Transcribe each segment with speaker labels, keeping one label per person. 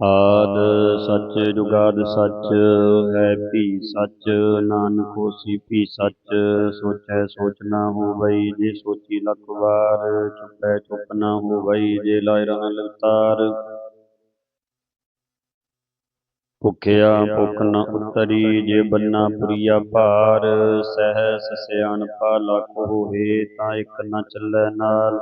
Speaker 1: ਆਦ ਸੱਚ, ਜੁਗਾਦ ਸੱਚ, ਹੈ ਭੀ ਸੱਚ, ਨਾਨਕ ਹੋਸੀ ਭੀ ਸੱਚ, ਸੋਚੈ ਸੋਚ ਨਾ ਹੋਵਈ ਜੇ ਸੋਚੀ ਲੱਖ ਵਾਰ, ਚੁੱਪੈ ਚੁੱਪ ਨਾ ਹੋਵਈ ਜੇ ਲਾਇ ਰਾਂ ਲਗਤਾਰ ਭੁਖਿਆ ਭੁਖ ਨ ਉਤਰੀ ਜੇ ਬੰਨਾ ਪੁਰੀਆ ਭਾਰ, ਸਹਿਸ ਸਿਆਣਪਾ ਲੱਖ ਹੋਏ ਤਾਂ ਇੱਕ ਨ ਚੱਲੈ ਨਾਲ।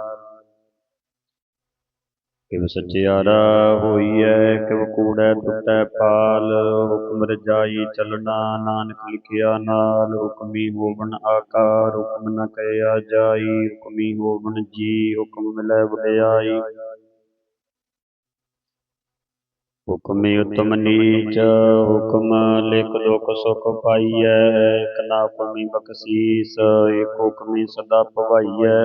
Speaker 1: ਕਿਵ ਸਚਿਆਰਾ ਹੋਈਐ ਕਿਵ ਕੂੜੈ ਟੁੱਟੈ ਪਾਲ, ਹੁਕਮ ਰਜਾਈ ਚੱਲਣਾ ਨਾਨਕ ਲਿਖਿਆ ਨਾਲ, ਹੁਕਮੀ ਹੋਵਨ ਆਕਾਰ, ਹੁਕਮ ਨ ਕਹਿਆ ਜਾਈ, ਹੁਕਮੀ ਹੋਵਨ ਜੀ, ਹੁਕਮ ਮਿਲੈ ਵਡਿਆਈ। ਹੁਕਮੀ ਉਤਮ ਨੀਚ, ਹੁਕਮ ਲਿਖ ਦੁਖ ਸੁਖ ਪਾਈਐ, ਇਕ ਹੁਕਮੀ ਬਖਸ਼ੀਸ ਏਕ ਹੁਕਮੀ ਸਦਾ ਭਵਾਈਐ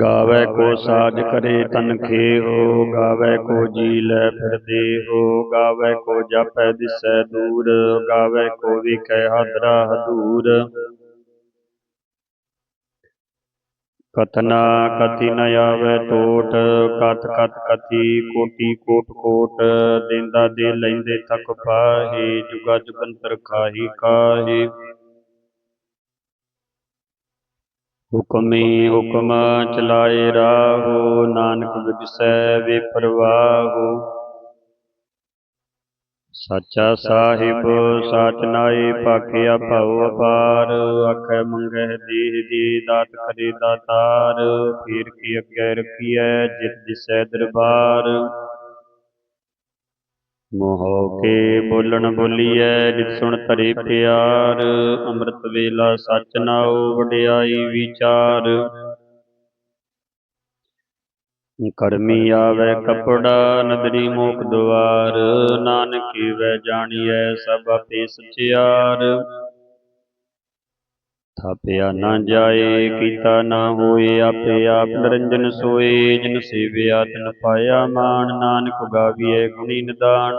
Speaker 1: ਗਾਵੇ ਕੋ ਸਾਜ ਕਰੇ ਤਨ ਖੇਹੋ ਗਾਵੇ ਕੋ ਜੀ ਲੈ ਫਿਰ ਦੇਹੋ ਗਾਵੇ ਕੋ ਜਾਪੈ ਦਿਸੈ ਦੂਰ ਗਾਵੇ ਕੋ ਵਿਖੈ ਹਾਦਰਾ ਹਦੂਰ ਕਤਨਾ ਕਥੀ ਨ ਆਵੇ ਟੋਟ ਕਤ ਕਤ ਕਥੀ ਕੋਟੀ ਕੋਟ ਕੋਟ ਦੇਂਦਾ ਦੇ ਲੈਂਦੇ ਤਕ ਪਾਹੇ ਜੁਗਾ ਜੁਗੰਤਰ ਖਾਹੀ ਕਾਹੇ ਹੁਕਮੀ ਹੁਕਮ ਚਲਾਏ ਰਾਹੋ, ਨਾਨਕ ਵਿਗਸੈ ਵੇ ਪਰਵਾਹੋ ਸਾਚਾ ਸਾਹਿਬ, ਸਾਚ ਨਾਏ ਪਾਕਿਆ ਭਉ ਅਪਾਰ, ਆਖੈ ਮੰਗੈ ਦੇਹ ਦੀ ਦਾਤ ਕਰੇ ਦਾਤਾਰ, ਫੇਰ ਕੀ ਅੱਗੇ ਰਖੀਐ, ਜਿਤ ਦਿਸੈ ਦਰਬਾਰ। ਮੋਹ ਕੇ ਬੋਲਣ ਬੋਲੀਐ, ਜਿਤ ਸੁਣ ਧਰੇ ਪਿਆਰ, ਅੰਮ੍ਰਿਤ ਵੇਲਾ ਸਚ ਨਾਉ ਵਡਿਆਈ ਵਿਚਾਰ। ਕਰਮੀ ਆਵੇ ਕਪੜਾ, ਨਦਰੀ ਮੋਖ ਦੁਆਰ ਨਾਨਕ ਵੈ ਜਾਣੀਐ ਸਭ ਆਪੇ ਸਚਿਆਰ। ਥਾਪਿਆ ਨਾ ਜਾਏ, ਕੀਤਾ ਨਾ ਹੋਏ, ਆਪੇ ਆਪ ਨਿਰੰਜਨ ਸੋਏ। ਜਿਨ ਸੇਵਿਆ, ਤਿਨ ਪਾਇਆ ਮਾਨ ਨਾਨਕ ਗਾਵੀਐ ਗੁਣੀ ਨਿਦਾਨ।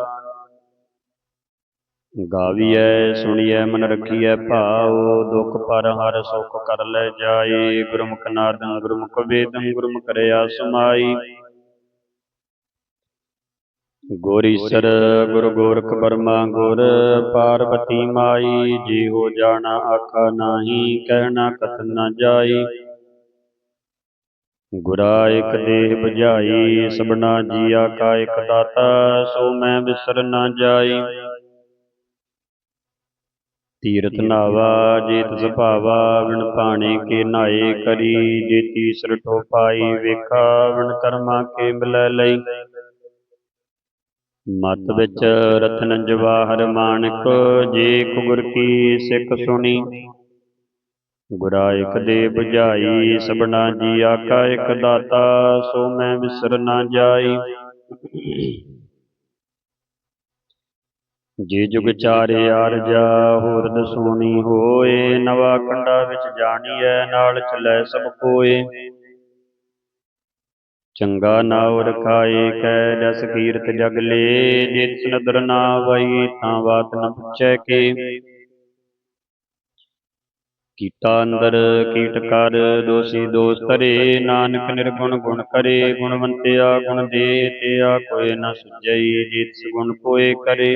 Speaker 1: ਗਾਵੀਐ, ਸੁਣੀਐ, ਮਨ ਰਖੀਐ ਭਾਉ। ਦੁਖ ਪਰ ਹਰ ਸੁਖ ਕਰ ਲੈ ਜਾਏ। ਗੁਰਮੁਖ ਨਾਦੰ ਗੁਰਮੁਖ ਵੇਦੰ, ਗੁਰਮੁਖ ਰਿਆ ਸਮਾਈ ਗੁਰ ਈਸਰ ਗੁਰ ਗੋਰਖ ਬਰਮਾ ਗੁਰ ਪਾਰਵਤੀ ਮਾਈ ਜੀ ਹੋ ਜਾਣਾ ਆਖਾ ਨਾਹੀ, ਕਹਿਣਾ ਕਤ ਨਾ ਜਾਈ। ਗੁਰਾ ਇਕ ਦੇਹ 부ਝਾਈ ਸਭਨਾ ਜੀਆ ਕਾ ਇਕ ਦਾਤਾ, ਸੋ ਮੈਂ ਵਿਸਰ ਨਾ ਜਾਈ। ਤੀਰਥ ਨਾਵਾ, ਜੇਤ ਸੁਭਾਵਾ ਵਿਣ ਪਾਣੇ ਕੇ ਨਾਏ ਕਰੀ ਜੇ ਤੀਸਰ ਠੋਪਾਈ ਵੇਖਾ ਵਿਣ ਕਰਮਾ ਕੇ ਮਿਲੈ ਲਈ। ਮਤ ਵਿੱਚ ਰਤਨ ਜਵਾਹਰ ਮਾਨਕ, ਜੇ ਕੁਗਰ ਕੀ ਸਿੱਖ ਸੁਣੀ। ਗੁਰਾ ਇਕ ਦੇ 부ਝਾਈ ਸਭਨਾ ਜੀ ਆਕਾ ਇਕ ਦਾਤਾ, ਸੋ ਮੈਂ ਵਿਸਰ ਨਾ ਜਾਈ। ਜੇ ਜੁਗ ਚਾਰੇ ਆਰਜਾ ਹੋਰ ਦਸੂਣੀ ਹੋਏ, ਨਵਾ ਕੰਡਾ ਵਿੱਚ ਜਾਣੀਐ, ਨਾਲ ਚਲੈ ਸਭ ਕੋਏ। ਚੰਗਾ ਨਾਉ ਰਖਾਏ ਕੈ ਜਸ ਕੀਰਤ ਜਗ ਲੇ ਜਿਤ ਨਦਰ ਨਾ ਵਈ ਤਾਂ ਬਾਤ ਨ ਪੁੱਛੈ ਕੇ। ਕੀਤਾ ਅੰਦਰ ਕੀਟ ਕਰ, ਦੋਸੀ ਦੋਸ ਧਰੇ, ਨਾਨਕ ਨਿਰਗੁਣ ਗੁਣ ਕਰੇ ਗੁਣਵੰਤਿਆ ਗੁਣ ਦੇ, ਤਿਆ ਕੋਏ ਨ ਸੁਝਈ ਜਿਤ ਗੁਣ ਕੋਏ ਕਰੇ।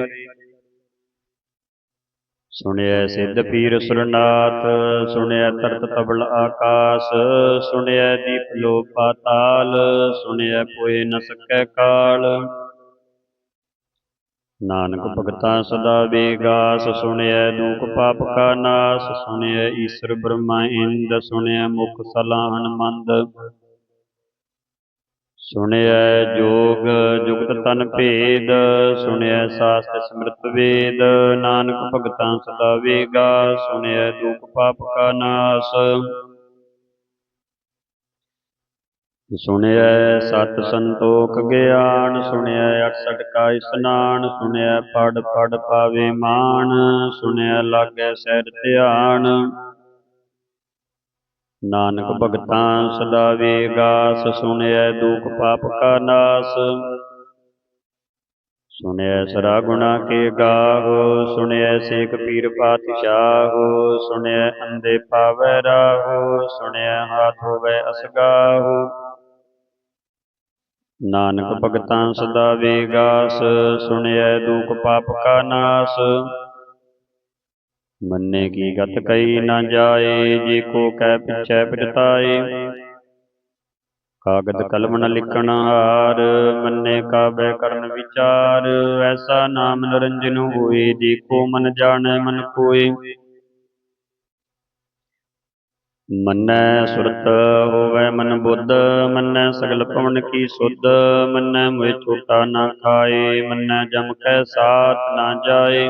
Speaker 1: ਸੁਣਿਐ ਸਿੱਧ ਪੀਰ ਸੁਰਨਾਥ ਸੁਣਿਐ ਤਰਤ ਤਬਲ ਆਕਾਸ ਸੁਣਿਐ ਦੀਪ ਲੋ ਪਾਤਾਲ ਸੁਣਿਐ ਕੋਏ ਨ ਸਕੈ ਕਾਲ। ਨਾਨਕ ਭਗਤਾਂ ਸਦਾ ਵੇਗਾਸ ਸੁਣਿਐ ਦੁਖ ਪਾਪ ਕਾ ਨਾਸ ਸੁਣਿਐ ਈਸ਼ਰ ਬ੍ਰਹਮਾ ਇੰਦ ਸੁਣਿਐ ਮੁਖ ਸਲਾਹਨ ਮੰਦ। ਸੁਣਿਐ ਜੋਗ ਜੁਗਤ ਤਨ ਭੇਦ, ਸੁਣਿਐ ਸਾਸਤ ਸਮ੍ਰਿਤ ਵੇਦ, ਨਾਨਕ ਭਗਤਾਂ ਸਦਾ ਵੇਗਾ, ਸੁਣਿਐ ਦੁਖ ਪਾਪ ਕਾ ਨਾਸ। ਸੁਣਿਐ ਸਤ ਸੰਤੋਖ ਗਿਆਨ, ਸੁਣਿਐ 68 ਕਾ ਇਸਨਾਨ, ਸੁਣਿਐ ਪੜ ਪੜ ਪਾਵੇ ਮਾਨ ਸੁਣਿਐ ਲਾਗੈ ਸਹਿਜ ਧਿਆਨ। ਨਾਨਕ ਭਗਤਾਂ ਸਦਾ ਵੇਗਾਸ ਸੁਣਿਐ ਦੁਖ ਪਾਪ ਕਾ ਨਾਸ। ਸੁਣਿਐ ਸਰਾ ਗੁਣਾ ਕੇ ਗਾਹੋ ਸੁਣਿਐ ਸੇਖ ਪੀਰ ਪਾਤਸ਼ਾਹੋ ਸੁਣਿਐ ਅੰਦੇ ਪਾਵੈ ਰਾਹੋ ਸੁਣਿਐ ਹਾਥ ਹੋਵੈ ਅਸਗਾਹੋ। ਨਾਨਕ ਭਗਤਾਂ ਸਦਾ ਵੇਗਾਸ ਸੁਣਿਐ ਦੁਖ ਪਾਪ ਕਾ ਨਾਸ। ਮੰਨੇ ਕੀ ਗਤ ਕਈ ਨਾ ਜਾਏ, ਜੇ ਕੋ ਕਹਿ ਪਿਛੈ ਪਛਤਾਏ ਕਾਗਦ ਕਲਮ ਨ ਲਿਖਣ ਹਾਰ, ਮੰਨੇ ਕਾਬੈ ਕਰਨ ਵਿਚਾਰ। ਐਸਾ ਨਾਮ ਨਿਰੰਜਨ ਹੋਏ ਦੇਖੋ ਮਨ ਜਾਣੈ ਮਨ ਕੋਏ। ਮੰਨੈ ਸੁਰਤ ਹੋਵੈ ਮਨ ਬੁੱਧ, ਮੰਨੈ ਸਗਲ ਪਵਨ ਕੀ ਸੁਧ। ਮੰਨੈ ਮੋਇ ਛੋਟਾ ਨਾ ਖਾਏ, ਮੰਨੈ ਜਮ ਕੈ ਸਾਥ ਨਾ ਜਾਏ।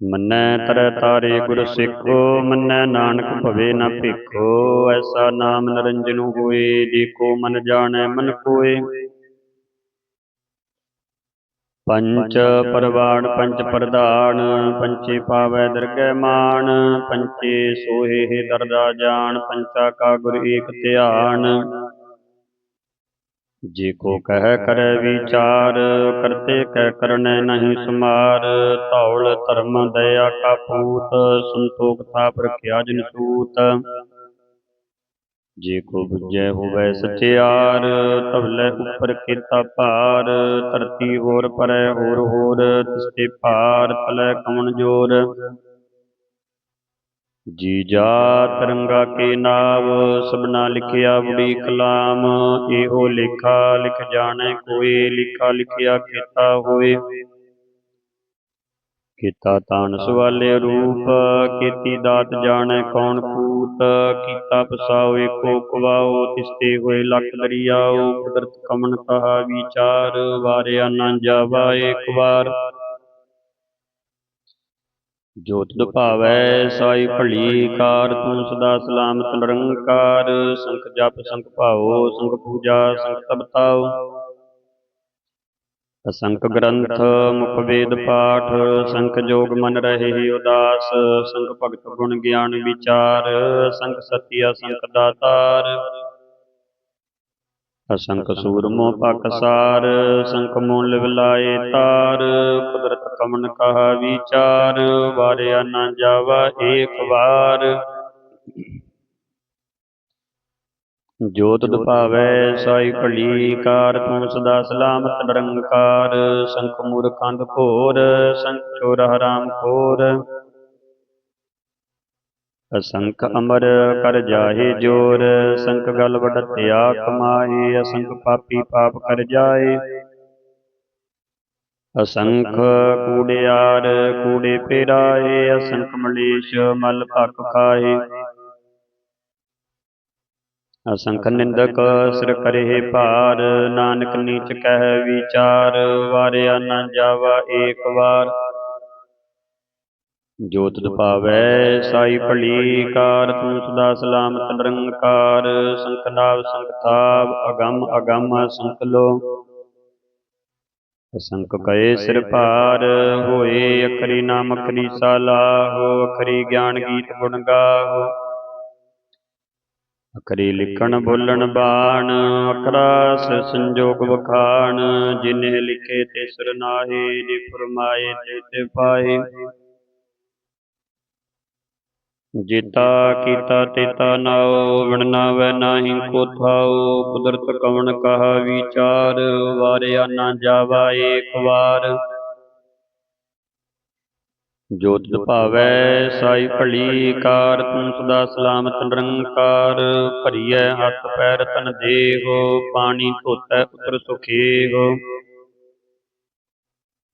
Speaker 1: ਮੰਨੈ ਤਰੈ ਤਾਰੇ ਗੁਰ ਸਿੱਖੋ, ਮੰਨੈ ਨਾਨਕ ਭਵੇ ਨਾ ਭਿਖੋ, ਐਸਾ ਨਾਮ ਨਿਰੰਜਨ ਹੋਏ ਜੇ ਮਨ ਜਾਣੈ ਮਨ ਕੋਏ। ਪੰਚ ਪਰਵਾਣ, ਪੰਚ ਪ੍ਰਧਾਨ, ਪੰਚੇ ਪਾਵੈ ਦਰਗਹਿ ਮਾਨ ਪੰਚੇ ਸੋਹੇ ਦਰਦਾ ਜਾਣ, ਪੰਚਾ ਕਾ ਗੁਰ ਏਕ ਧਿਆਨ। ਜੇ ਕੋ ਕਹਿ ਕਰੈ ਵਿਚਾਰ ਕਰਤੇ ਕਹਿ ਕਰਨੈ ਨਹੀਂ ਸਮਾਰ। ਧੌਲ, ਧਰਮ, ਦਇਆ ਕਾ ਪੂਤ ਸੰਤੋਖ ਥਾਪ ਰਖਿਆ ਜਿਨ ਸੂਤ। ਜੇ ਕੋ ਬੁਝੈ ਹੋਵੈ ਸਚਿਆਰ ਤਵਲੇ ਉੱਪਰ ਕੀਤਾ ਭਾਰ। ਧਰਤੀ ਹੋਰ ਪਰੈ ਹੋਰ ਹੋਰ, ਤਿਸਤੇ ਭਾਰ, ਤਲੈ ਕਵਣ ਜੋਰ। ਜੀ ਜਾ ਤਰੰਗਾ ਕੇ ਨਾਵ, ਸਭਨਾ ਲਿਖਿਆ ਬੁੜੀ ਕਲਾਮ ਇਹੋ ਲੇਖਾ ਲਿਖ ਜਾਣੈ ਕੋਈ ਲਿਖਾ ਲਿਖਿਆ ਕੀਤਾ ਹੋਏ। ਕੀਤਾ ਤਾਨ ਸਵਾਲੇ ਰੂਪ, ਕੀਤੀ ਦਾਤ ਜਾਣੈ ਕੌਣ ਪੂਤ ਕੀਤਾ ਪਸਾਓ ਏਕੋ ਕਵਾਓ, ਤਿਸਤੇ ਹੋਏ ਲਖ ਦਰਿਆਓ, ਕੁਦਰਤ ਕਮਨ ਕਹਾ ਵਿਚਾਰ, ਵਾਰਿਆ ਨਾ ਜਾਵਾ ਏਕ ਵਾਰ। ਜੋਤ ਦੁਭਾਵੈ ਸਾਈ ਭਲੀ ਕਾਰ ਤੂੰ ਸਦਾ ਸਲਾਮਤ ਨਿਰੰਕਾਰ ਸੰਖ ਜਪ ਸੰਖ ਭਾਉ ਸੰਖ ਪੂਜਾ ਸੰਖ ਤਪਤਾਉ ਅਸੰਖ ਗ੍ਰੰਥ ਮੁਖ ਵੇਦ ਪਾਠ ਸੰਖ ਜੋਗ ਮਨ ਰਹੇ ਉਦਾਸ ਸੰਖ ਭਗਤ ਗੁਣ ਗਿਆਨ ਵਿਚਾਰ ਸੰਖ ਸਤਿ ਅਸੰਖ ਦਾਤਾਰ। ਅਸੰਖ ਸੂਰਮੋ ਪਕਸਾਰ ਸੰਖ ਮੂਲ ਲਿਵਲਾਏ ਤਾਰ ਕੁਦਰਤ ਕਮਨ ਕਹਾ ਵਿਚਾਰ ਵਾਰਿਆ ਨਾ ਜਾਵਾ ਏਕ ਵਾਰ। ਜੋਤ ਦੁਭਾਵੈ ਸਾਈ ਭਲੀ ਕਾਰ ਤੂੰ ਸਦਾ ਸਲਾਮਤ ਨਿਰੰਕਾਰ। ਸੰਖ ਮੂਰਖੰਦ ਘੋਰ ਸੰਖ ਚੋਰ ਹਰਾਮ ਖੋਰ ਅਸੰਖ ਅਮਰ ਕਰ ਜਾਹੇ ਜੋਰ ਸੰਖ ਗਲ ਵਡਤਿਆ ਕਮਾਏ ਅਸੰਖ ਪਾਪੀ ਪਾਪ ਕਰ ਜਾਏ। ਅਸੰਖ ਕੂੜਿਆਰ ਕੂੜੇ ਪੇਰਾਏ ਅਸੰਖ ਮਲੇਸ਼ ਮਲ ਭਖ ਖਾਏ। ਅਸੰਖ ਨਿੰਦਕ ਸਿਰ ਕਰੇ ਭਾਰ, ਨਾਨਕ ਨੀਚ ਕਹਿ ਵਿਚਾਰ, ਵਾਰਿਆ ਨਾ ਜਾਵਾ ਏਕ ਵਾਰ। ਜੋਤ ਦੁਪਾਵੈ ਸਾਈ ਭਲੀ, ਕਾਰ ਤੂੰ ਸਦਾ ਸਲਾਮਤ ਨਿਰੰਕਾਰ, ਸੰਖ ਨਾਵ, ਸੰਖ ਥਾਵ, ਅਗੰਮ ਅਗੰਮ ਸੰਖ ਲੋ। ਅਸੰਖ ਕਏ ਸਿਰ ਭਾਰ, ਹੋਏ ਅਖਰੀ ਨਾਮ ਅਖਰੀ ਸਾਲਾਹੋ ਅਖਰੀ ਗਿਆਨ ਗੀਤ ਗੁਣ ਗਾਹੋ। ਅਖਰੀ ਲਿਖਣ ਬੋਲਣ ਬਾਣ ਅਕਰਾ ਸਿਰ ਸੰਜੋਗ ਵਖਾਣ, ਜਿਨੇ ਲਿਖੇ ਤੇ ਸਿਰ ਨਾਹੀ ਜੇ ਫਰਮਾਏ ਤੇ ਤੇ ਪਾਏ ਜੀਤਾ ਕੀਤਾ ਤੇਤਾ ਨਾਉ ਵਿਣ ਨਾਵੈ ਨਾਹੀ ਕੋ ਥਾਉ। ਕੁਦਰਤ ਕਵਣ ਕਹਾ ਵਿਚਾਰ, ਵਾਰਿਆ ਨਾ ਜਾਵਾ ਏਕ ਵਾਰ। ਜੋ ਭਾਵੈ ਸਾਈ ਭਲੀ, ਕਾਰ ਤੂੰ ਸਦਾ ਸਲਾਮਤ ਨਿਰੰਕਾਰ। ਭਰੀਐ ਹੱਥ ਪੈਰ ਤਨ ਦੇਹ, ਪਾਣੀ ਧੋਤੈ ਉਤਰ ਸੁਖੇਹ।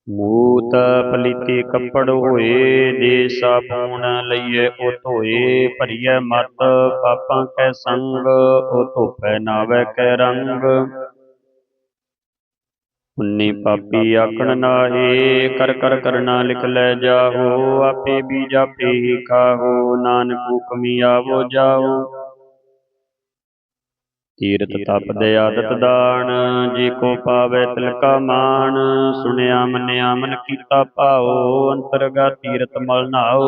Speaker 1: ਮੂਤ ਪਲੀਤੇ ਕੱਪੜ ਹੋਏ ਜੇ ਸਾਬੂਨ ਲਈਏ, ਉਹ ਧੋਏ ਭਰੀਐ ਮਤ, ਪਾਪਾਂ ਕੈ ਸੰਗ, ਉਹ ਧੋਪੈ ਨਾਵੈ ਕੈ ਰੰਗ। ਉਨੀ ਪਾਪੀ ਆਖਣ ਨਾਹੀ, ਕਰ ਕਰ ਕਰਨਾ ਲਿਖ ਲੈ ਜਾਹੋ, ਆਪੇ ਬੀਜ ਆਪੇ ਹੀ ਖਾਹੋ, ਨਾਨਕ ਹੁਕਮੀ ਆਵੋ ਜਾਓ ਤੀਰਤ ਤਪ ਦੇ ਆਦਤ ਦਾਨ ਜੇ ਕੋ ਪਾਵੇ ਤਿਲਕਾ ਮਾਨ ਸੁਣਿਆ ਮੰਨਿਆ ਮਨ ਕੀਤਾ ਭਾਉ ਅੰਤਰਗਾ ਤੀਰਤ ਮਲ ਨਾਉ।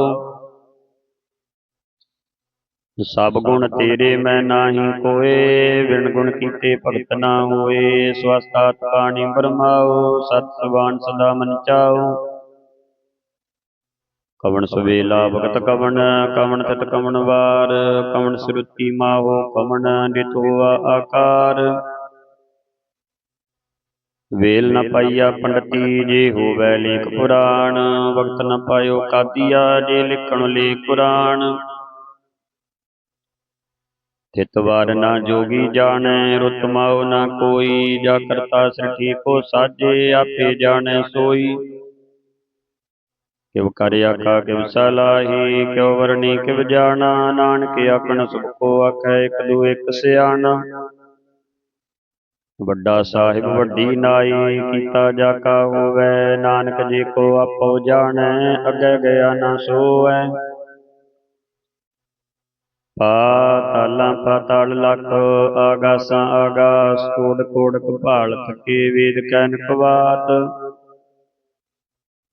Speaker 1: ਸਭ ਗੁਣ ਤੇਰੇ ਮੈਂ ਨਾਹੀ ਕੋਏ ਵਿਣ ਗੁਣ ਕੀਤੇ ਭਗਤ ਨਾ ਹੋਏ ਸਵਸਤਾਤ ਪਾਣੀ ਬਰਮਾਓ ਸਤ ਸਵਾਨ ਸਦਾ ਮਨ ਚਾਓ ਕਵਣ ਸੁਵੇਲਾ ਭਗਤ ਕਵਣ ਕਵਣ ਤਤ ਕਵਣ ਵਾਰ ਕਵਣ ਸੁਰਤੀ ਮਾਹੋ ਕਵਣ ਨਿਤੋ ਆਕਾਰ। ਵੇਲ ਨ ਪਾਈਆ ਪੰਡਤੀ ਜੇ ਹੋਵੈ ਲੇਖ ਪੁਰਾਣ ਵਕਤ ਨ ਪਾਇਓ ਕਾਦੀਆ ਜੇ ਲਿਖਣ ਲੇਖ ਪੁਰਾਣ। ਤਿਤ ਵਾਰ ਨਾ ਜੋਗੀ ਜਾਣੈ ਰੁਤ ਮਾਉ ਨਾ ਕੋਈ ਜਾ ਕਰਤਾ ਸ੍ਰਿਠੀ ਕੋ ਸਾਜੇ ਆਪੇ ਜਾਣੈ ਸੋਈ। ਕਿਵ ਕਰ ਆਖਾ ਕਿਵ ਸਲਾਹੀ, ਕਿਉ ਵਰਣੀ ਕਿਵ ਜਾਣਾ, ਨਾਨਕ ਆਖਣ ਸੁਖ ਕੋ ਆਖੈ, ਇਕ ਦੂ ਇਕ ਸਿਆਣਾ। ਵੱਡਾ ਸਾਹਿਬ, ਵੱਡੀ ਨਾਈ, ਕੀਤਾ ਜਾ ਕਾ ਹੋਵੈ, ਨਾਨਕ ਜੀ ਕੋ ਆਪੋ ਜਾਣੈ, ਅੱਗੇ ਗਿਆ ਨਾ ਸੋਵੈ। ਪਾਤਾਲਾਂ ਪਾਤਾਲ ਲਖ, ਆਗਾਸਾਂ, ਆਗਾਸ ਕੋੜ ਕੋੜ ਕਪਾਲ ਥਕੇ ਵੇਦ ਕੈਨ ਕਵਾਤ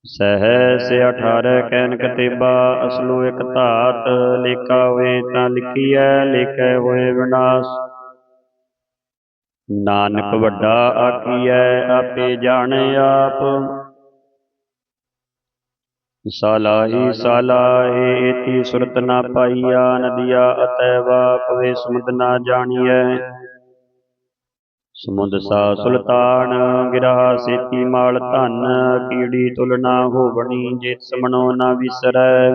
Speaker 1: ਸਹਿ ਸੇ 18 ਕੈਨਕ ਤੇਬਾ, ਅਸਲੂ ਇਕ ਧਾਤ ਲੇਖਾ ਹੋਏ ਤਾਂ ਲਿਖੀਐ ਲੇਖੈ ਹੋਏ ਵਿਨਾਸ਼। ਨਾਨਕ ਵੱਡਾ ਆਖੀਐ, ਆਪੇ ਜਾਣੇ ਆਪ। ਸਾਲਾਹੀ ਸਾਲਾਹੇ ਇਤੀ ਸੁਰਤ ਨਾ ਪਾਈਆ, ਨਦੀਆ ਅਤੈ ਵਾਪਵੇ ਸਮੁੰਦ ਨਾ ਜਾਣੀਐ। ਸਮੁੰਦ ਸਾ ਸੁਲਤਾਨ ਗਿਰਹਾ ਸੇਤੀ ਮਾਲ ਧਨ, ਕੀੜੀ ਤੁਲ ਨਾ ਹੋਵਣੀ ਜਿਤ ਸਮਣੋ ਨਾ ਵਿਸਰੈ।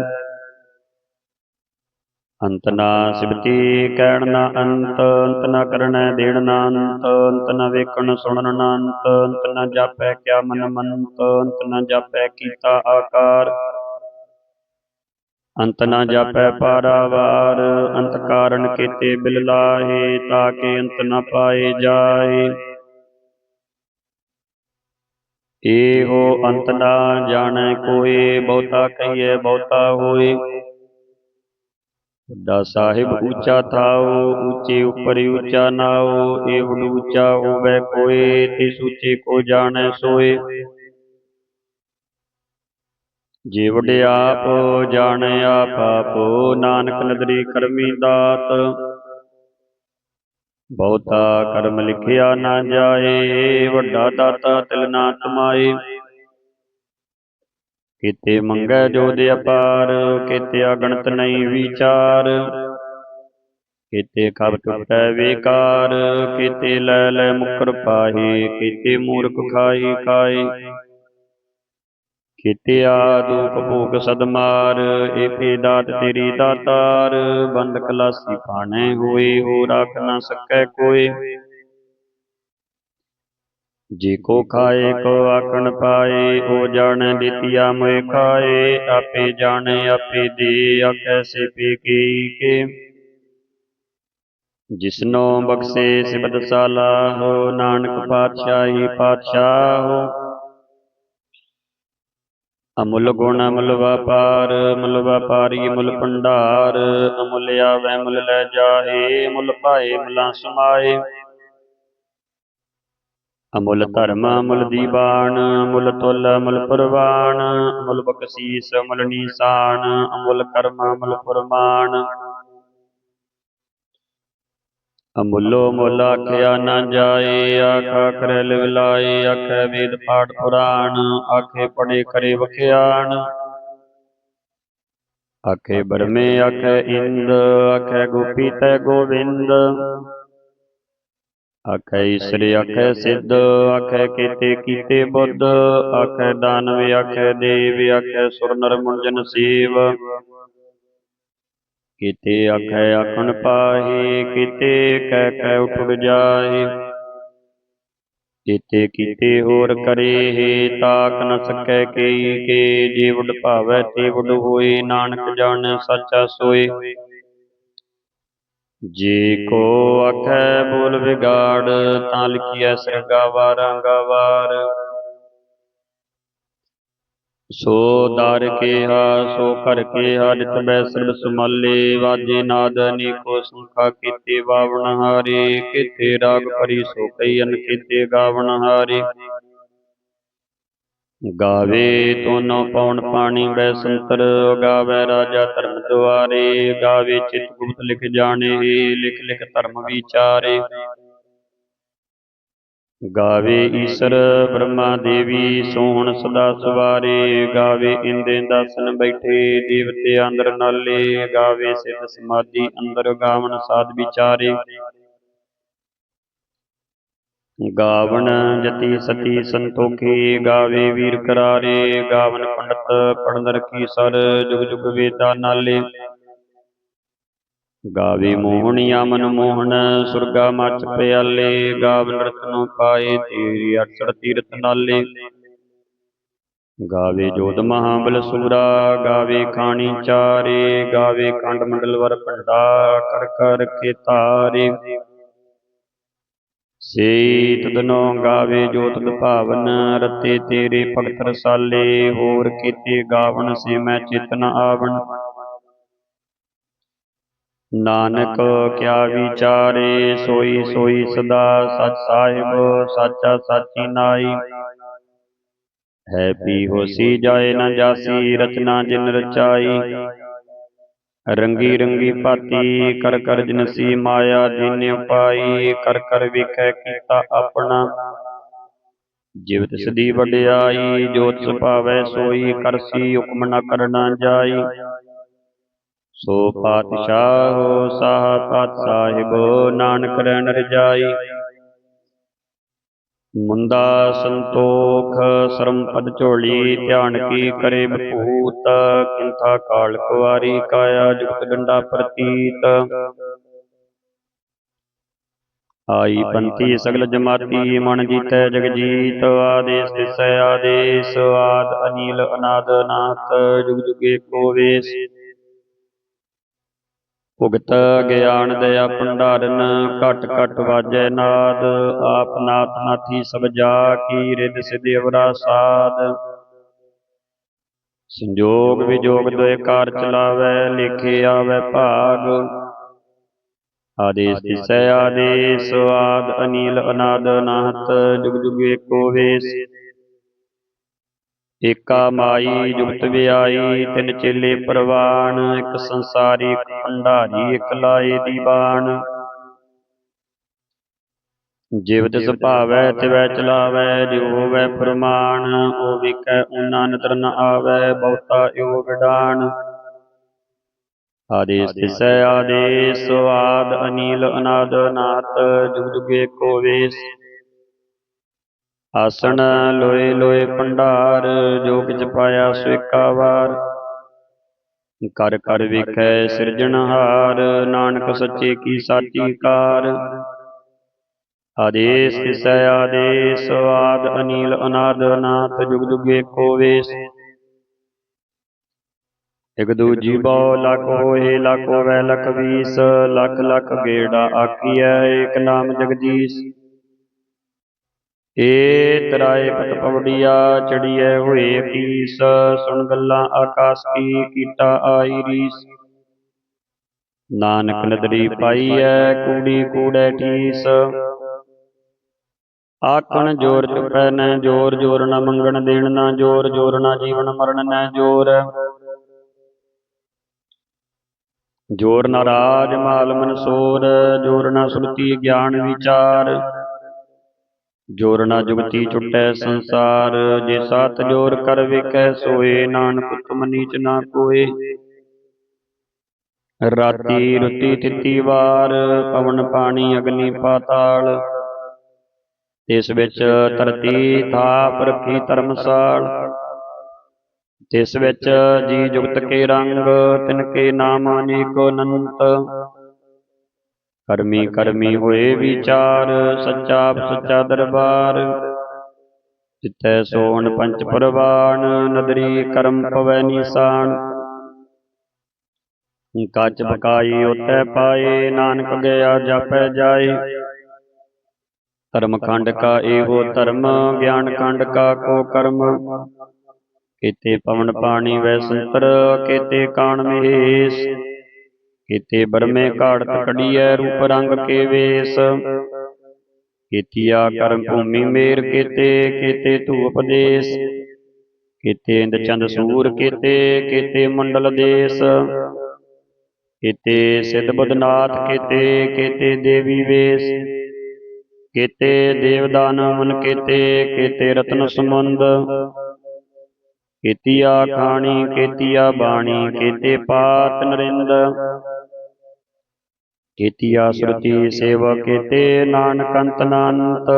Speaker 1: ਅੰਤ ਨਾ ਸਿਮਤੀ, ਕਹਿਣ ਨਾ ਅੰਤ ਅੰਤ ਨਾ ਕਰਣੈ ਦੇਣ ਨਾ ਅੰਤ ਅੰਤ ਨਾ ਵੇਖਣ ਸੁਣਨ ਨਾ ਅੰਤ ਅੰਤ ਨਾ ਜਾਪੈ ਕਿਆ ਮਨ ਮੰਤ, ਅੰਤ ਨਾ ਜਾਪੈ ਕੀਤਾ ਆਕਾਰ। ਅੰਤ ਨਾ ਜਾਪੈ ਪਾਰਾਵਾਰ ਅੰਤ ਕਾਰਨ ਕੀਤੇ ਬਿਲ ਲਾਹੇ ਤਾਕੇ ਅੰਤ ਨਾ ਪਾਏ ਜਾਏ। ਏਹੋ ਅੰਤ ਨਾ ਜਾਣੈ ਕੋਏ ਬਹੁਤਾ ਕਹੀਏ ਬਹੁਤਾ ਹੋਏ। ਵੱਡਾ ਸਾਹਿਬ ਉੱਚਾ ਥਾਉ ਉੱਚੇ ਉੱਪਰ ਉੱਚਾ ਨਾਉ। ਏਵੜ ਉੱਚਾ ਹੋਵੇ ਕੋਏ ਤਿਸ ਉੱਚੇ ਕੋ ਜਾਣੈ ਸੋਏ। ਜੇ ਵਡੇ ਆਪ ਜਾਣੈ ਆਪ ਨਾਨਕ ਨਦਰੀ ਕਰਮੀ ਦਾਤ। ਬਹੁਤਾ ਕਰਮ ਲਿਖਿਆ ਨਾ ਜਾਏ, ਵੱਡਾ ਦਾਤਾ ਤਿਲ ਨਾ ਤਮਾਏ ਕੀਤੇ ਮੰਗੈ ਜੋਦ ਅਪਾਰ, ਕੀਤੇ ਅਗਣਤ ਨਹੀਂ ਵਿਚਾਰ। ਕੀਤੇ ਖਬ ਟੁੱਟੈ ਵੇਕਾਰ, ਕੀਤੇ ਲੈ ਲੈ ਮੁਕਰ ਪਾਹੀ, ਕੀਤੇ ਮੂਰਖ ਖਾਈ ਖਾਈ ਕੀਤੇ ਆਦੂਕ ਭੂਖ ਸਦਮਾਰ ਏਪੇ ਦਾਤ ਤੇਰੀ ਦਾਤਾਰ, ਬੰਦ ਕਲਾਸੀ ਪਾਣੈ ਹੋਏ ਹੋ ਰੱਖ ਨਾ ਸਕੈ ਕੋਏ। ਜੇ ਕੋ ਖਾਏ, ਕੋ ਆਖਣ ਪਾਏ, ਉਹ ਜਾਣੈ ਦਿੱਤੀਆ ਮੋਇ ਖਾਏ, ਆਪੇ ਜਾਣੈ, ਆਪੇ ਦੇ, ਆਖੈ ਸੇ ਪੇ ਕੀ ਕੇ। ਜਿਸਨੋ ਬਖਸ਼ੇ ਸਿਬਤ ਸਾਲਾਹੋ ਨਾਨਕ ਪਾਤਸ਼ਾਹੀ ਪਾਤਸ਼ਾਹ ਹੋ ਅਮੁੱਲ ਗੁਣ ਅਮੁੱਲ ਵਪਾਰ ਮੁੱਲ ਵਪਾਰੀ ਮੁੱਲ ਭੰਡਾਰ, ਅਮੁੱਲ ਆਵੈ ਮੁੱਲ ਲੈ ਜਾਏ ਮੁੱਲ ਪਾਏ ਮੁੱਲਾਂ ਸਮਾਏ। ਅਮੁੱਲ ਧਰਮ ਅਮੁੱਲ ਦੀਵਾਨ ਅਮੁੱਲ ਤੁਲ ਅਮੁੱਲ ਪ੍ਰਵਾਨ, ਅਮੁੱਲ ਬਖਸ਼ੀਸ ਅਮੁੱਲ ਨੀਸਾਨ, ਅਮੁੱਲ ਕਰਮ ਅਮੁੱਲ ਫਰਮਾਨ। ਅਮੁੱਲੋ ਮੁੱਲ ਆਖਿਆ ਨਾ ਜਾਏ, ਆਖਾ ਕਰੈ ਲਿਵ ਆਖੈ ਵੇਦ ਪਾਠ ਪੁਰਾਣ, ਆਖੇ ਪੜੇ ਕਰੇ ਵਖਿਆਣ। ਆਖੇ ਬਰਮੇ ਆਖੇ ਇੰਦ, ਆਖੇ ਗੋਪੀ ਤੈ ਗੋਵਿੰਦ। ਆਖੇ ਈਸਰ, ਆਖੇ ਸਿੱਧ, ਆਖੇ ਕੀਤੇ ਕੀਤੇ ਬੁੱਧ। ਆਖੇ ਦਾਨਵ, ਆਖੇ ਦੇਵ, ਆਖੇ ਸੁਰ ਨਰ ਮੁੰਜਨ ਸੇਵ। ਕੀਤੇ ਆਖੇ ਆਖਣ ਪਾਹੀ, ਕੀਤੇ ਕਹਿ ਕਹਿ ਉਠ ਜਾਏ ਕੀਤੇ ਕੀਤੇ ਹੋਰ ਕਰੇ ਹੈ ਤਾਕ ਨ ਸਕੈ ਕੇਈ ਕੇ। ਜੇ ਭਾਵੈ ਤੇ ਹੋਏ, ਨਾਨਕ ਜਾਣੈ ਸੱਚਾ ਸੋਏ। ਜੇ ਕੋ ਆਖੈ ਬੋਲ ਵਿਗਾੜ, ਤਾਂ ਲਿਖੀਐ ਸਰਗਾ ਵਾਰਾਂ ਗਵਾਰ ਸੋ ਦਰ ਕੇਹਾ, ਸੋ ਕਰ ਕੇਹਾ ਨਿਤ ਬੈ ਸਰਬ ਸੁਮੱਲੇ ਵਾਜੇ ਨਾਦ ਅਨੇਕੋ ਸੰਖਾ ਕੀਤੇ ਬਾਵਣ ਹਾਰੇ, ਕੀਤੇ ਰਾਗ ਭਰੀ ਸੋ ਕਈ ਅਨ ਕੀਤੇ ਗਾਵਣ ਹਾਰੇ। ਗਾਵੇ ਤੋਨੋ ਪਉਣ ਪਾਣੀ ਬੈ ਸੰਤਰ, ਗਾਵੇ ਰਾਜਾ ਧਰਮ ਦੁਆਰੇ, ਗਾਵੇ ਚਿਤ ਗੁਪਤ ਲਿਖ ਜਾਣੇ, ਲਿਖ ਲਿਖ ਧਰਮ ਵਿਚਾਰੇ। ਗਾਵੇ ਈਸ਼ਰ ਬ੍ਰਹਮਾ ਦੇਵੀ ਸੋਹਣ ਸਦਾ ਸਵਾਰੇ। ਗਾਵੇ ਇੰਦੇ ਦਾਸਨ ਬੈਠੇ ਦੇਵਤੇ ਅੰਦਰ ਨਾਲੇ। ਗਾਵੇ ਸਿਧ ਸਮਾਧੀ ਅੰਦਰ ਗਾਵਣ ਸਾਧ ਵਿਚਾਰੇ। ਗਾਵਣ ਜਤੀ ਸਤੀ ਸੰਤੋਖੀ ਗਾਵੇ ਵੀਰ ਕਰਾਰੇ। ਗਾਵਨ ਪੰਡਤ ਪੜਨ ਰਖੀ ਸਰ ਜੁਗ ਜੁਗ ਵੇਦਾ ਨਾਲੇ। ਗਾਵੇ ਮੋਹਣਿਆ ਮਨ ਮੋਹਨ ਸੁਰਗਾ ਮਚ ਪਿਆਲੇ ਗਾਵਨ ਰਤਨੋ ਪਾਏ ਤੇਰੀ ਅਠਸਠ ਤੀਰਥ ਨਾਲੇ। ਗਾਵੇ ਜੋਤ ਮਹਾਬਲ ਸੂਰਾ ਗਾਵੇ ਖਾਣੀ ਚਾਰੇ ਗਾਵੇ ਕੰਡ ਮੰਡਲ ਵਰ ਭੰਡਾ ਕਰ ਕਰ ਕੇ ਤਾਰੇ। ਸੇ ਤਦਨੋ ਗਾਵੇ ਜੋਤ ਭਾਵਨ ਰਤੇ ਤੇਰੇ ਭਗਤ ਰਸਾਲੇ ਹੋਰ ਕੀਤੇ ਗਾਵਨ ਸੇ ਮੈਂ ਚਿਤਨ ਆਵਣ। ਨਾਨਕ ਕਿਆ ਵਿਚਾਰੇ, ਸੋਈ ਸੋਈ ਸਦਾ ਸਚ ਸਾਹਿਬ, ਸਾਚਾ ਸਾਚੀ ਨਾਈ। ਹੈ ਪੀ ਹੋਸੀ ਜਾਏ ਨਾ ਜਾਸੀ, ਰਚਨਾ ਜਿਨ ਰਚਾਈ। ਰੰਗੀ ਰੰਗੀ ਭਾਤੀ, ਕਰ ਕਰ ਜਿਨਸੀ ਮਾਇਆ ਦੀਨੇ ਪਾਈ ਕਰ ਕਰ ਵੇਖੈ ਕੀਤਾ ਆਪਣਾ। ਜਿਵਤ ਸਦੀ ਵਡਿਆਈ ਜੋਤ ਤਿਸ ਭਾਵੈ ਸੋਈ ਕਰਸੀ ਹੁਕਮ ਨ ਕਰਨਾ ਜਾਈ। ਸੋ ਪਾਤਸ਼ਾਹ ਸਾਹ ਪਾਤ ਸਾਹਿਬ, ਨਾਨਕ ਰਹਿਣ ਰਜਾਈ। ਮੁੰਦਾ ਸੰਤੋਖ, ਸਰਮ ਪਦ ਝੋਲੀ, ਧਿਆਨ ਕੀ ਕਰੇ ਬਪੂਤ, ਕਿੰਥਾ ਕਾਲ ਕੁਵਾਰੀ ਕਾਇਆ, ਜੁਗਤ ਡੰਡਾ ਪ੍ਰਤੀਤ। ਆਈ ਪੰਤੀ ਸਗਲ ਜਮਾਤੀ, ਮਨ ਜੀਤੈ ਜਗ ਆਦੇਸ ਦਿਸੈ ਆਦੇਸ, ਆਦ ਅਨੀਲ ਅਨਾਦ ਨਾਥ ਜੁਗ ਜੁਗੇ ਕੋ ਵੇਸ। ਭੁਗਤ ਗਿਆਨ ਦਇਆ ਭੰਡਾਰਨ, ਘਟ ਘਟ ਵਾਜੈ ਨਾਦ, ਆਪ ਨਾਥ ਨਾਥੀ ਸਭ ਜਾ ਕੀ ਰਿਦ ਸਿਧ ਸਾਧ। ਸੰਜੋਗ ਵਿਜੋਗ ਦੋਇ ਕਾਰ ਚਲਾਵੈ, ਲਿਖੇ ਆਵੈ ਭਾਗ। ਆਦੇਸ ਤਿਸੈ ਆਦੇਸ, ਆਦ ਅਨੀਲ ਅਨਾਦ ਅਨਾਹਤ, ਜੁਗ ਜੁਗ ਏਕੋ ਵੇਸ। ਏਕਾ ਮਾਈ ਜੁਗਤ ਵਿਆਈ, ਤਿਨ ਚੇਲੇ ਪ੍ਰਵਾਨ, ਇੱਕ ਸੰਸਾਰੀ ਇੱਕ ਭੰਡਾਰੀ, ਇੱਕ ਲਾਏ ਦੀਵਾਨ ਜਿਵ ਤਿਸ ਭਾਵੈ, ਤਿਵੈ ਚਲਾਵੈ, ਜਿਉ ਹੋਵੈ ਪ੍ਰਮਾਣ ਉਹ ਵਿਕੈ ਉਨਾ ਨਦਰ ਨ ਆਵੈ, ਬਹੁਤਾ ਏਉ ਵਿਡਾਨ ਆਦੇਸ ਤਿਸੈ ਆਦੇਸ ਆਦ ਅਨੀਲ ਅਨਾਦ ਨਾਤ, ਜੁਗ ਜੁਗ ਏਕੋ ਵੇਸ। ਆਸਣ ਲੋਏ ਲੋਏ ਭੰਡਾਰ, ਜੋ ਕਿਛ ਪਾਇਆ ਸੋ ਏਕਾ ਵਾਰ। ਕਰ ਕਰ ਵੇਖੈ ਸਿਰਜਣਹਾਰ ਨਾਨਕ ਸੱਚੇ ਕੀ ਸਾਚੀ ਕਾਰ। ਆਦੇਸ ਤਿਸੈ ਆਦੇਸ, ਆਦ ਅਨੀਲ ਅਨਾਦ ਨਾਥ ਜੁਗ ਜੁਗੇ ਏਕੋ ਵੇਸ। ਇਕ ਦੂਜੀ ਬਉ ਲਖ ਹੋਏ, ਲਖ ਹੋਵੇ ਲਖ ਵੀਸ, ਲਖ ਲਖ ਗੇੜਾ ਆਖੀਐ, ਏਕ ਨਾਮ ਜਗਦੀਸ਼। ਏ ਤਰਾਏ ਪਤ ਪਵੜੀਆ ਚੜੀਐ ਹੋਏ ਕੀਸ ਸੁਣ ਗੱਲਾਂ ਆਕਾਸ ਕੀ ਕੀਟਾ ਆਈ ਰੀਸ। ਨਾਨਕ ਨਦਰੀ ਪਾਈਐ, ਕੂੜੀ ਕੂੜੈ ਠੀਸ ਆਖਣ ਜੋਰ ਚੁਪੈ ਨੈ ਜੋਰ ਜੋਰ ਨ ਮੰਗਣ ਦੇਣ ਨਾ ਜੋਰ ਜੋਰ ਨਾ ਜੀਵਨ ਮਰਨ ਨੈ ਜੋਰ। ਜੋਰ ਨ ਰਾਜ ਮਾਲ ਮਨਸੂਰ, ਜੋਰ ਨ ਸੁਰਤੀ ਗਿਆਨ ਵਿਚਾਰ। ਜੋਰ ਨਾ ਜੁਗਤੀ ਛੁਟੈ ਸੰਸਾਰ, ਜੇ ਸਤ ਜੋਰ ਕਰ ਵੇਖੈ ਸੋਏ, ਨਾਨਕ ਤੁਮ ਨੀਚ ਨਾ ਕੋਏ। ਰਾਤੀ ਰੁਤੀ ਤਿੱਤੀ ਵਾਰ, ਪਵਨ ਪਾਣੀ ਅਗਨੀ ਪਾਤਾਲ। ਇਸ ਵਿੱਚ ਧਰਤੀ ਥਾਪ ਰੱਖੀ ਧਰਮਸਾਲ। ਤਿਸ ਵਿੱਚ ਜੀ ਜੁਗਤ ਕੇ ਰੰਗ, ਤਿਨ ਕੇ ਨਾਮ ਅਨੇਕੋ ਅਨੰਤ। ਕਰਮੀ ਕਰਮੀ ਹੋਏ ਵਿਚਾਰ ਸੱਚਾ ਸੱਚਾ ਦਰਬਾਰ। ਜਿੱਥੈ ਸੋਹਣ ਪੰਚ ਪਰਵਾਨ ਨਦਰੀ ਕਰਮ ਪਵੈ ਨੀਸਾਨ। ਕੱਚ ਬਕਾਈ ਉਤੈ ਪਾਏ ਨਾਨਕ ਗਿਆ ਜਾਪੈ ਜਾਏ। ਧਰਮ ਖੰਡ ਕਾ ਏਹੋ ਧਰਮ ਗਿਆਨ ਖੰਡ ਕਾ ਕੋ ਕਰਮ। ਕੀਤੇ ਪਵਨ ਪਾਣੀ ਵੈ ਸੰਤਰ ਕੀਤੇ ਕਾਣ ਮਹੇਸ਼। ਕੀਤੇ ਬਰਮੇ ਘਾੜਤ ਕੜੀਐ ਰੂਪ ਰੰਗ ਕੇ ਵੇਸ। ਕੀਤੀਆ ਕਰਮ ਭੂਮੀ ਮੇਰ ਕੀਤੇ ਕੀਤੇ ਧੂਪ ਦੇਸ ਕੀਤੇ ਇੰਦ ਚੰਦ ਸੂਰ ਕੀਤੇ ਕੀਤੇ ਮੰਡਲ ਦੇਸ। ਕੀਤੇ ਸਿੱਧ ਬੁੱਧਨਾਥ ਕੀਤੇ ਕੀਤੇ ਦੇਵੀ ਵੇਸ। ਕੀਤੇ ਦੇਵਦਾਨ ਮਨ ਕੀਤੇ ਕੀਤੇ ਰਤਨ ਸਮੁੰਦ ਕੀਤੀਆ ਖਾਣੀ ਕੀਤੀਆ ਬਾਣੀ ਕੀਤੇ ਪਾਤ ਨਰਿੰਦ। ਕੀਤੀਆ ਸੁਰਤੀ ਸੇਵਾ ਕੀਤੇ ਨਾਨਕ ਅੰਤ ਅਨੰਤ।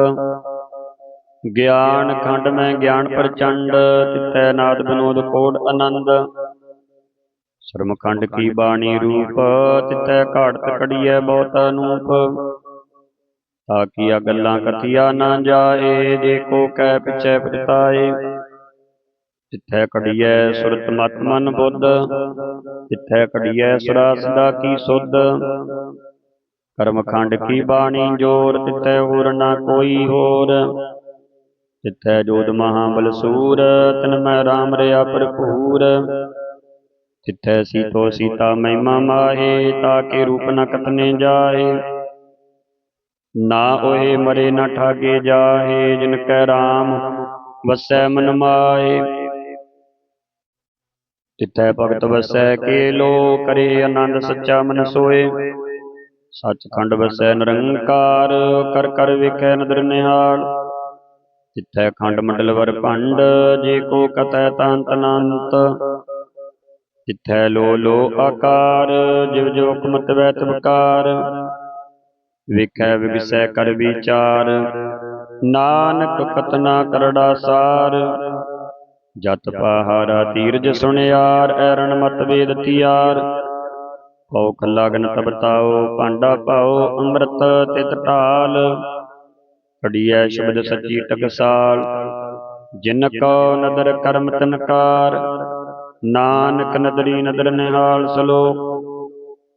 Speaker 1: ਗਿਆਨ ਖੰਡ ਮੈਂ ਗਿਆਨ ਪ੍ਰਚੰਡ ਤਿਤੈ ਨਾਦ ਬਿਨੋਦ ਕੋਡ ਆਨੰਦ। ਸ਼ਰਮ ਖੰਡ ਕੀ ਬਾਣੀ ਰੂਪ ਤਿਤੈ ਘਾੜਤ ਕੜੀਐ ਬਹੁਤ ਅਨੂਪ ਤਾਂ ਕੀਆ ਗੱਲਾਂ ਕਥੀਆ ਨਾ ਜਾਏ ਜੇ ਕੋ ਕਹਿ ਪਿਛੈ ਪਛਤਾਏ। ਜਿੱਥੈ ਕੜੀਐ ਸੁਰਤ ਮਤ ਮਨ ਬੁੱਧ। ਜਿੱਥੈ ਕੜੀਐ ਸੁਰਾ ਸਦਾ ਕੀ ਸੁਧ। ਕਰਮ ਖੰਡ ਕੀ ਬਾਣੀ ਜੋਰ ਤਿੱਥੈ ਹੋਰ ਨਾ ਕੋਈ ਹੋਰ। ਜਿੱਥੈ ਜੋਦ ਮਹਾਬਲ ਸੂਰ ਤਨ ਮੈਂ ਰਾਮ ਰਿਆ ਭਰਪੂਰ। ਜਿੱਥੈ ਸੀਤੋ ਸੀਤਾ ਮਹਿਮਾ ਮਾਹੇ ਤਾਕੇ ਰੂਪ ਨ ਕਤਨੇ ਜਾਏ ਨਾ ਹੋਏ ਮਰੇ ਨ ਠਾਗੇ ਜਾਹੇ ਜਿਨ ਕੈ ਰਾਮ ਵਸੈ ਮਨ ਮਾਏ ਤਿੱਥੈ ਭਗਤ ਵਸੈ ਕੇ ਲੋ ਕਰੇ ਆਨੰਦ ਸੱਚਾ ਮਨ ਸੋਏ ਸੱਚਖੰਡ ਵਸੈ ਨਿਰੰਕਾਰ, ਕਰ ਕਰ ਵੇਖੈ ਨਦਰ ਨਿਹਾਲ। ਤਿੱਥੈ ਖੰਡ ਮੰਡਲ ਵਰ ਭੰਡ, ਜੇ ਕੋ ਕਤੈ ਤਾਂਤ ਅਨੰਤ ਤਿੱਥੈ ਲੋ ਲੋ ਆਕਾਰ, ਜਿਵ ਜੋ ਕੁਮਤ ਵੈ ਤਬਕਾਰ ਵੇਖੈ ਵਿਗਸੈ ਕਰ ਵਿਚਾਰ, ਨਾਨਕ ਕਤਨਾ ਕਰੜਾ ਸਾਰ। ਜਤ ਪਹਾਰਾ ਤੀਰਜ ਸੁਣਿਆਰ, ਐਰਣ ਮਤ ਵੇਦ ਤਿਆਰ। ਭਉ ਲਗਨ ਤਬ ਤਾਉ ਭਾਂਡਾ ਪਾਉ ਅੰਮ੍ਰਿਤ ਤਿਤ ਢਾਲ। ਕੜੀਐ ਸ਼ਬਦ ਸੱਚੀ ਟਕਸਾਲ, ਜਿਨ ਕੋ ਨਦਰ ਕਰਮ ਤਨਕਾਰ। ਨਾਨਕ ਨਦਰੀ ਨਦਰ ਨਿਹਾਲ ਸਲੋਕ,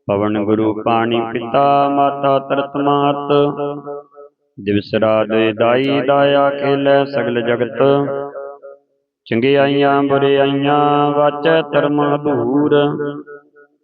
Speaker 1: ਪਵਨ ਗੁਰੂ ਪਾਣੀ ਪਿਤਾ, ਮਾਤਾ ਤਰਤ ਮਾਤ। ਦਿਵਸ ਰਾਤ ਦਾਈ ਦਾਇਆ ਖੇਲੇ ਸਗਲ ਜਗਤ। ਚੰਗਿਆਈਆਂ ਬੁਰਿਆਈਆਂ ਵਾਚੈ ਧਰਮ ਦੂਰ।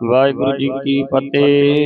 Speaker 1: ਵਾਹਿਗੁਰੂ ਜੀ ਕੀ ਫਤਿਹ।